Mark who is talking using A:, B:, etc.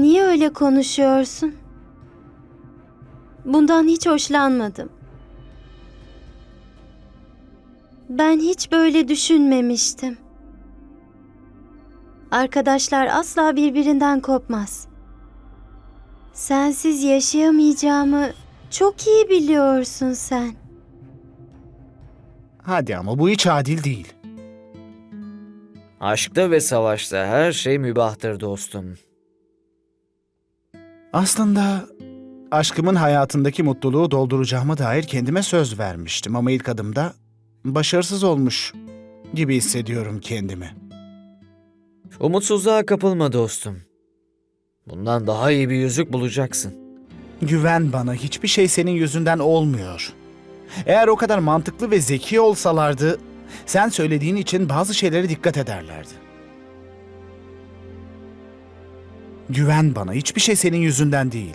A: Niye öyle konuşuyorsun? Bundan hiç hoşlanmadım. Ben hiç böyle düşünmemiştim. Arkadaşlar asla birbirinden kopmaz. Sensiz yaşayamayacağımı çok iyi biliyorsun sen.
B: Hadi ama bu hiç adil değil.
C: Aşkta ve savaşta her şey mübahtır dostum.
B: Aslında aşkımın hayatındaki mutluluğu dolduracağıma dair kendime söz vermiştim ama ilk adımda başarısız olmuş gibi hissediyorum kendimi.
C: Umutsuzluğa kapılma dostum. Bundan daha iyi bir yüzük bulacaksın.
B: Güven bana hiçbir şey senin yüzünden olmuyor. Eğer o kadar mantıklı ve zeki olsalardı sen söylediğin için bazı şeylere dikkat ederlerdi. Güven bana hiçbir şey senin yüzünden değil.